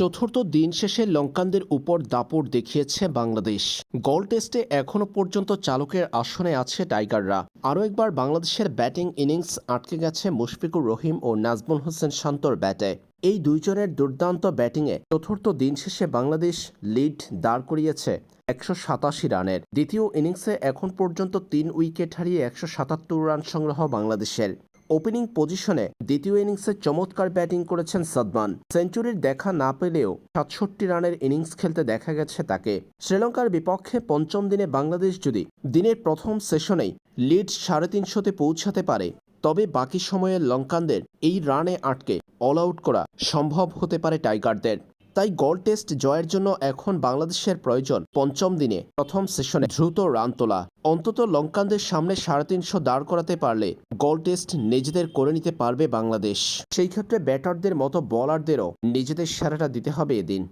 চতুর্থ দিন শেষে লঙ্কানদের উপর দাপট দেখিয়েছে বাংলাদেশ। গল টেস্টে এখনও পর্যন্ত চালকের আসনে আছে টাইগাররা। আরও একবার বাংলাদেশের ব্যাটিং ইনিংস আটকে গেছে মুশফিকুর রহিম ও নাজমুল হোসেন শান্তর ব্যাটে। এই দুইজনের দুর্দান্ত ব্যাটিংয়ে চতুর্থ দিন শেষে বাংলাদেশ লিড দাঁড় করিয়েছে একশো সাতাশি রানের। দ্বিতীয় ইনিংসে এখন পর্যন্ত তিন উইকেট হারিয়ে একশো সাতাত্তর রান সংগ্রহ বাংলাদেশের। ওপেনিং পজিশনে দ্বিতীয় ইনিংসে চমৎকার ব্যাটিং করেছেন সাদমান। সেঞ্চুরির দেখা না পেলেও সাতষট্টি রানের ইনিংস খেলতে দেখা গেছে তাকে। শ্রীলঙ্কার বিপক্ষে পঞ্চম দিনে বাংলাদেশ যদি দিনের প্রথম সেশনেই লিড সাড়ে তিনশোতে পৌঁছাতে পারে, তবে বাকি সময়ে লঙ্কানদের এই রানে আটকে অল আউট করা সম্ভব হতে পারে টাইগারদের তাই গোল টেস্ট জয়ের জন্য এখন বাংলাদেশের প্রয়োজন পঞ্চম দিনে। প্রথম সেশনে দ্রুত রান তোলা। অন্তত লঙ্কানদের সামনে সাড়ে তিনশো দাঁড় করাতে পারলে গোল টেস্ট নিজেদের করে নিতে পারবে বাংলাদেশ। সেই ক্ষেত্রে ব্যাটারদের মতো বলারদেরও নিজেদের সেরাটা দিতে হবে এদিন।